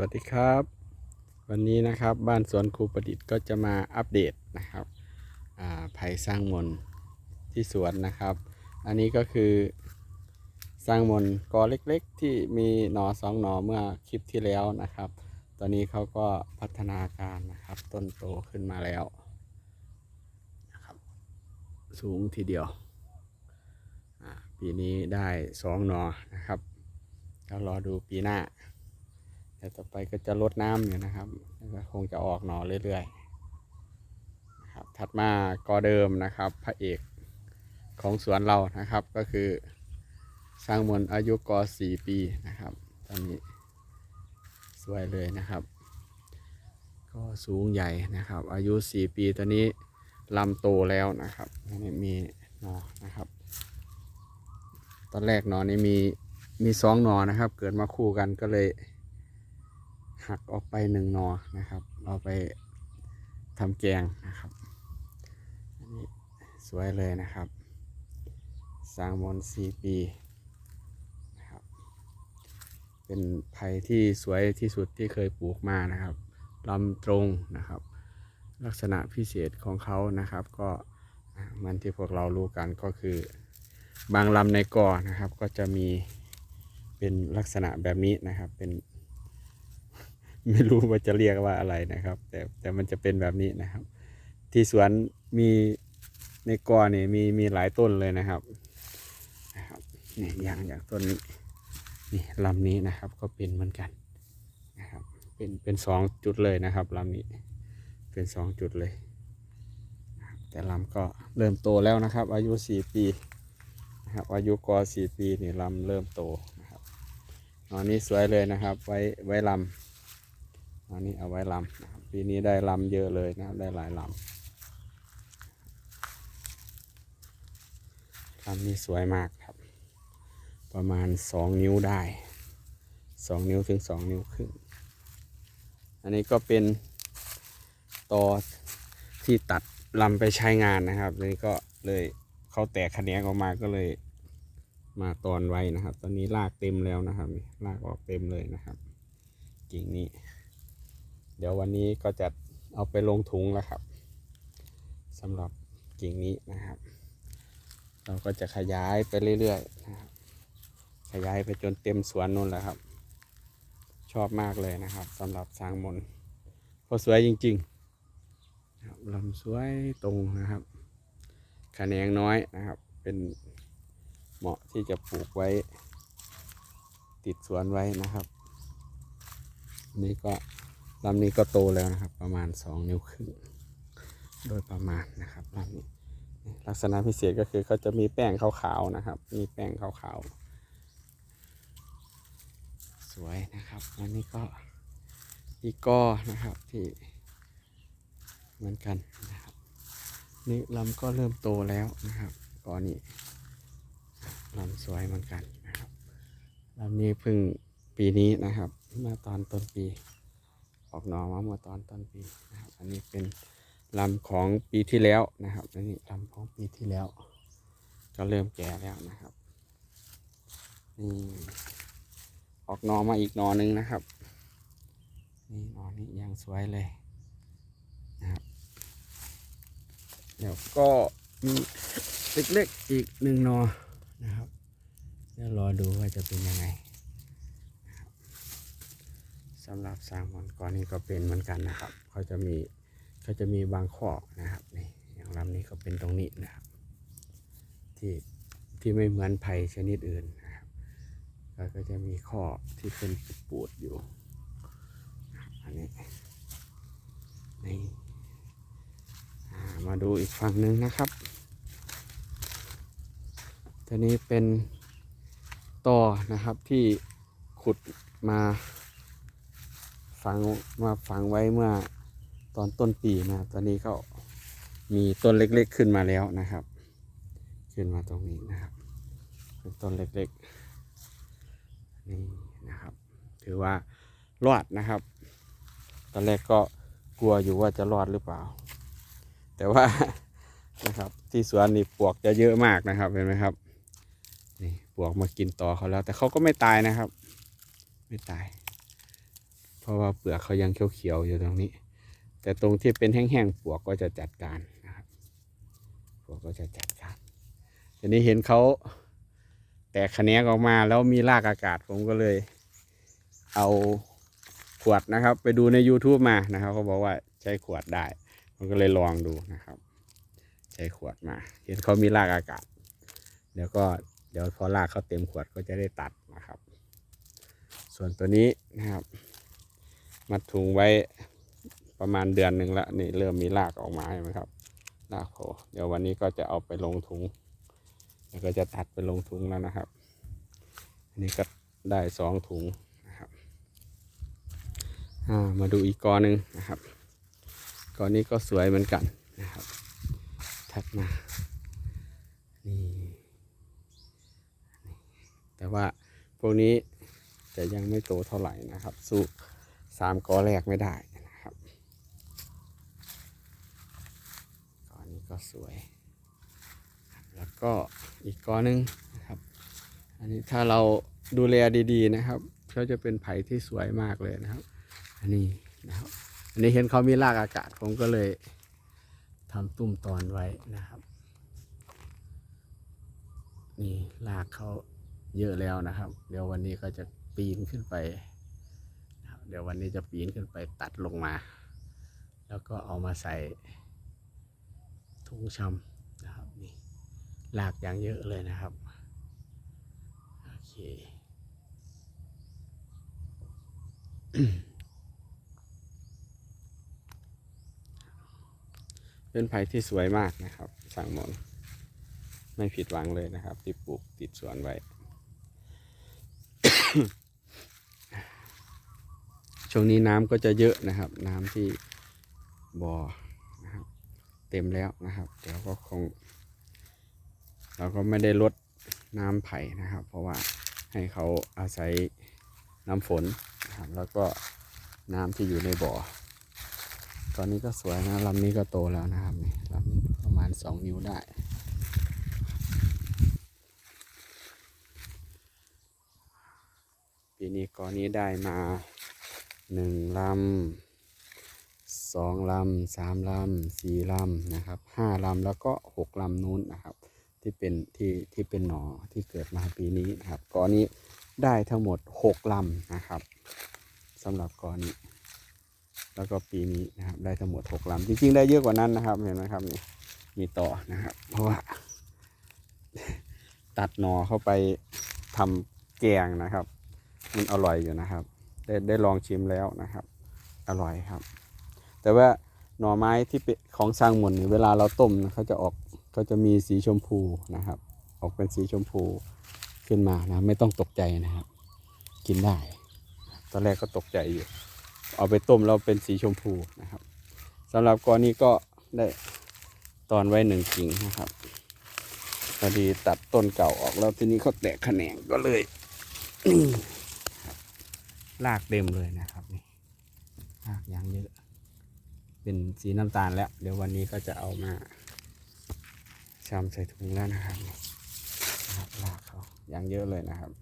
วัสดีครับ วันนี้นะครับบ้านสวนครูประดิษฐ์ก็จะมาอัปเดตนะครับภัยสร้างมนต์ที่สวนนะครับ อันนี้ก็คือสร้างมนต์กอเล็กๆ ที่มีหนอสองหนอเมื่อคลิปที่แล้วนะครับ ตอนนี้เขาก็พัฒนาการนะครับ ต้นโตขึ้นมาแล้วนะครับสูงทีเดียว ปีนี้ได้สองหนอนะครับแล้วรอดูปีหน้า แต่ต่อไปก็จะลดน้ำอยู่นะครับก็คงจะออกหนอเรื่อยๆนะครับถัดมากอเดิมนะครับ พระเอกของสวนเรานะครับก็คือสร้างมนอายุกอสี่ปีนะครับ ตอนนี้สวยเลยนะครับ ก็สูงใหญ่นะครับ อายุสี่ปีตอนนี้ลำโตแล้วนะครับนนี้มีหนอนะครับ ตอนแรกหนอนี้มีมีสองหนอนะครับ เกิดมาคู่กันก็เลย หักออกไปหนึ่งนอนะครับ เอาไปทำแกงนะครับ อันนี้สวยเลยนะครับ สางมนสี่ปีนะครับ เป็นไผ่ที่สวยที่สุดที่เคยปลูกมานะครับลำตรงนะครับ ลักษณะพิเศษของเขานะครับ ก็มันที่พวกเรารู้กันก็คือบางลำในกอนะครับ ก็จะมีเป็นลักษณะแบบนี้นะครับเป็น ไม่รู้ว่าจะเรียกว่าอะไรนะครับ แต่แต่มันจะเป็นแบบนี้นะครับ ที่สวนมีในกอเนี่ยมีมีหลายต้นเลยนะครับนะครับนี่อย่างอย่างต้นนี้นี่ลำนี้นะครับก็เป็นเหมือนกันนะครับ เป็นเป็นสองจุดเลยนะครับลำนี้เป็นสองจุดเลย แต่ลำก็เริ่มโตแล้วนะครับ อายุสี่ปีนะครับอายุกอสี่ปีนี่ลำเริ่มโตนะครับอันนี้สวยเลยนะครับ ไว้ไว้ลำ อันนี้เอาไว้ลำปีนี้ได้ลำเยอะเลยนะครับได้หลายลำลำนี้สวยมากครับ ประมาณสองนิ้วได้สองนิ้วถึงสองนิ้วครึ่งอันนี้ก็เป็นตอที่ตัดลำไปใช้งานนะครับนี่ก็เลยเขาแตกแขนงออกมาก็เลยมาตอนไว้นะครับ ตอนนี้รากเต็มแล้วนะครับนี่รากออกเต็มเลยนะครับกิ่งนี้ เดี๋ยววันนี้ก็จะเอาไปลงถุงแล้วครับสำหรับกิ่งนี้นะครับ เราก็จะขยายไปเรื่อยๆนะครับขยายไปจนเต็มสวนนู่นแหละครับ ชอบมากเลยนะครับสำหรับสร้างมนต์เพราะสวยจริงๆครับลำสวยตรงนะครับขแนงน้อยนะครับ เป็นเหมาะที่จะปลูกไว้ ติดสวนไว้นะครับ นี่ก็ ลำนี้ก็โตแล้วนะครับ ประมาณ 2 นิ้วครึ่งโดยประมาณนะครับลำนี้ลักษณะพิเศษก็คือเขาจะมีแป้งขาวๆนะครับ มีแป้งขาวๆ สวยนะครับอันนี้ก็อีกก้อนะครับที่เหมือนกันนะครับ นี่ลำก็เริ่มโตแล้วนะครับก้อนี้ลำสวยเหมือนกันนะครับลำนี้เพิ่งปีนี้นะครับเมื่อตอนต้นปี ออกหน่อมาเมื่อตอนต้นปีนะครับ อันนี้เป็นลำของปีที่แล้วนะครับอันนี้ลำของปีที่แล้ว ก็เริ่มแก่แล้วนะครับนี่ออกหนอมาอีกหนอหนึ่งนะครับ นี่หนอนี้ยังสวยเลยนะครับเดี๋ยวก็มีเล็กๆอีกหนึ่งหนอนะครับเดี๋ยวรอดูว่าจะเป็นยังไง สำหรับสร้างมอนก้อนนี้ก็เป็นเหมือนกันนะครับเขาจะมีเขาจะมีบางข้อนะครับนี่อย่างลำนี้ก็เป็นตรงนี้นะครับ ที่ที่ไม่เหมือนไผ่ชนิดอื่นนะครับแล้วก็จะมีข้อที่เป็นปูดอยู่อันนี้นี่ามาดูอีกฝั่งหนึ่งนะครับตัวนี้เป็นต่อนะครับที่ขุดมา ฝังมาฝังไว้เมื่อตอนต้นปีนะตอนนี้ก็มีต้นเล็กๆขึ้นมาแล้วนะครับ ขึ้นมาตรงนี้นะครับเป็นต้นเล็กๆนี่นะครับ ถือว่ารอดนะครับ ตอนแรกก็กลัวอยู่ว่าจะรอดหรือเปล่า แต่ว่านะครับที่สวนนี่ปลวกจะเยอะมากนะครับเห็นไหมครับนี่ปลวกมากินต่อเขาแล้ว แต่เขาก็ไม่ตายนะครับ ไม่ตาย เพราะว่าเปลือกเขายังเขียวๆอยู่ตรงนี้ แต่ตรงที่เป็นแห้งๆปวกก็จะจัดการนะครับปวกก็จะจัดการทีนี้เห็นเขาแตกแขนงออกมาแล้วมีรากอากาศผมก็เลย เอาขวดนะครับ ไปดูใน YouTube มานะครับเขาบอกว่าใช้ขวดได้ผมก็เลยลองดูนะครับ ใช้ขวดมา เห็นเขามีรากอากาศเดี๋ยวก็เดี๋ยวพอรากเขาเต็มขวดก็จะได้ตัดนะครับ ส่วนตัวนี้นะครับ มัดถุงไว้ประมาณเดือนหนึ่งละนี่เริ่มมีรากออกมาใช่ไหมครับรากโผล่เดี๋ยววันนี้ก็จะเอาไปลงถุงแล้วก็จะตัดไปลงถุงแล้วนะครับ อันนี้ก็ได้สองถุงนะครับามาดูอีกกอหนึ่งนะครับกอนี้ก็สวยเหมือนกันนะครับถัดมานี่แต่ว่าพวกนี้จะยังไม่โตเท่าไหร่นะครับสู้ สามกอแรกไม่ได้นะครับกอนี้ก็สวย แล้วก็อีกกอหนึ่งนะครับ อันนี้ถ้าเราดูแลดีๆนะครับเขาจะเป็นไผ่ที่สวยมากเลยนะครับ อันนี้นะครับ อันนี้เห็นเขามีรากอากาศผมก็เลยทำตุ้มตอนไว้นะครับ นี่รากเขาเยอะแล้วนะครับ เดี๋ยววันนี้ก็จะปีนขึ้นไป เดี๋ยววันนี้จะปีนขึ้นไปตัดลงมา แล้วก็เอามาใส่ถุงชำนะครับนี่รากอย่างเยอะเลยนะครับโอเคเป็นไผ่ที่สวยมากนะครับ สั่งหมอนไม่ผิดหวังเลยนะครับ ที่ปลูกติดสวนไว้ ช่วงนี้น้ำก็จะเยอะนะครับ น้ำที่บ่อนะครับเต็มแล้วนะครับเดี๋ยวก็คง เราก็ไม่ได้ลดน้ำไผ่นะครับ เพราะว่าให้เขาอาศัยน้ำฝนนะครับแล้วก็น้ำที่อยู่ในบ่อ ตอนนี้ก็สวยนะลำนี้ก็โตแล้วนะครับลำนี้ประมาณสองนิ้วได้ปีนี้กอนนี้ได้มา หนึ่งลำสองลำสามลำสี่ลำนะครับห้าลำแล้วก็หกลำนู้นนะครับที่เป็นที่ที่เป็นหนอที่เกิดมาปีนี้นะครับกอนี้ได้ทั้งหมดหกลำนะครับสำหรับกอนี้ แล้วก็ปีนี้นะครับได้ทั้งหมดหกลำจริงๆได้เยอะกว่านั้นนะครับเห็นไหมครับนี่มีต่อนะครับ เพราะว่า ตัดหนอเข้าไปทำแกงนะครับ มันอร่อยอยู่นะครับ ได้ได้ลองชิมแล้วนะครับ อร่อยครับ แต่ว่าหน่อไม้ที่เป็นของสร้างหมุนเนี่ยเวลาเราต้มนะเขาจะออกเขาจะมีสีชมพูนะครับ ออกเป็นสีชมพูขึ้นมานะ ไม่ต้องตกใจนะครับ กินได้ ตอนแรกก็ตกใจอยู่ เอาไปต้มแล้วเป็นสีชมพูนะครับสำหรับกอนี้ก็ได้ตอนไว้หนึ่งกิ่งนะครับพอดีตัดต้นเก่าออกแล้วทีนี้เขาแตกแขนงก็เลย ลากเต็มเลยนะครับนี่ลากอย่างเยอะ เป็นสีน้ำตาลแล้ว เดี๋ยววันนี้ก็จะเอามาชำใส่ถุงแล้วนะครับนี่ลากเขาอย่างเยอะเลยนะครับ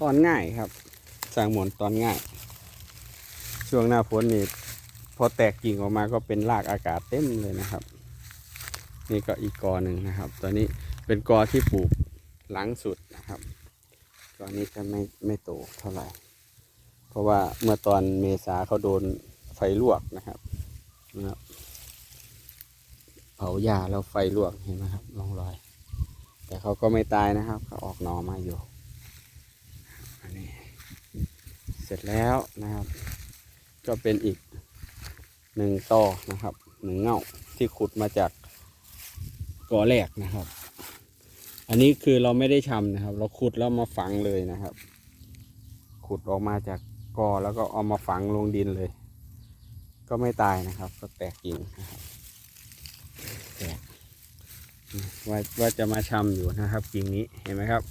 ตอนง่ายครับสางหมวนตอนง่าย ช่วงหน้าฝนนี่พอแตกกิ่งออกมาก็เป็นรากอากาศเต็มเลยนะครับ นี่ก็อีกกอหนึ่งนะครับ ตอนนี้เป็นกอที่ปลูกหลังสุด นะครับกอนี้จะไม่ไม่โตเท่าไหร่ เพราะว่าเมื่อตอนเมษาเขาโดนไฟลวกนะครับนะครับเผาหญ้าแล้วไฟลวกเห็นไหมครับร่องรอย แต่เขาก็ไม่ตายนะครับเขาออกหนอมาอยู่อันนี้เสร็จแล้วนะครับ ก็เป็นอีกหนึ่งต่อนะครับหนึ่งเง่าที่ขุดมาจากกอแรกนะครับ อันนี้คือเราไม่ได้ชำนะครับ เราขุดแล้วมาฝังเลยนะครับ ขุดออกมาจากกอแล้วก็เอามาฝังลงดินเลย ก็ไม่ตายนะครับ ก็แตกกิ่งนะครับแตกว่าว่าจะมาชำอยู่นะครับกิ่งนี้เห็นไหมครับ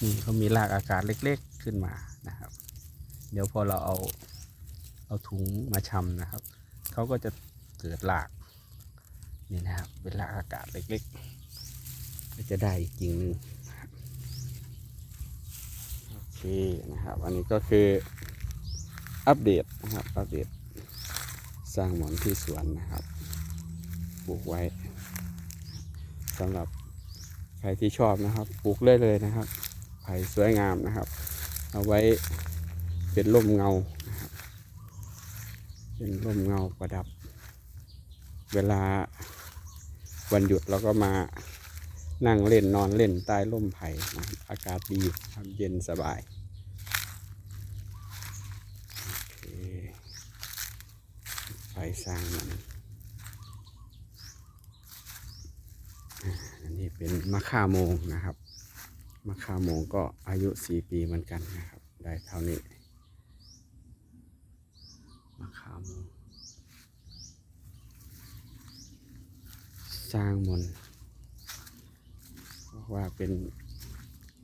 นี่เขามีรากอากาศเล็กๆขึ้นมานะครับ เดี๋ยวพอเราเอาเอาถุงมาชำนะครับเขาก็จะเกิดรากนี่นะครับเป็นรากอากาศเล็กๆ ก็จะได้อีกกิ่งหนึ่งโอเคนะครับ อันนี้ก็คืออัปเดตนะครับ อัปเดต สร้างหมอนที่สวนนะครับปลูกไว้สำหรับใครที่ชอบนะครับปลูกเลยเลยนะครับไผ่สวยงามนะครับ เอาไว้เป็นร่มเงานะครับเป็นร่มเงาประดับ เวลาวันหยุดเราก็มา นั่งเล่นนอนเล่นใต้ร่มไผ่อากาศดีครับเย็นสบายไฟสร้างมันอันนี้เป็นมะข่าโมงนะครับมะข่าโมงก็อายุ4ปีเหมือนกันนะครับ ได้เท่านี้มะข่าโมงสร้างมนต์ ว่าเป็น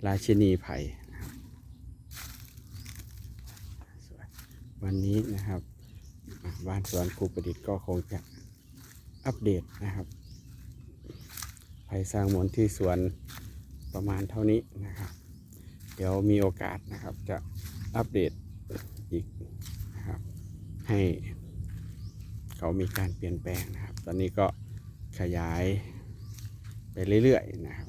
ราชินีไผ่นะครับวันนี้นะครับบ้านสวนครูประดิษฐ์ก็คงจะอัปเดตนะครับไผ่สร้างมนต์ที่สวนประมาณเท่านี้นะครับ เดี๋ยวมีโอกาสนะครับจะอัปเดตอีกนะครับให้เขามีการเปลี่ยนแปลงนะครับ ตอนนี้ก็ขยายไปเรื่อยๆนะครับ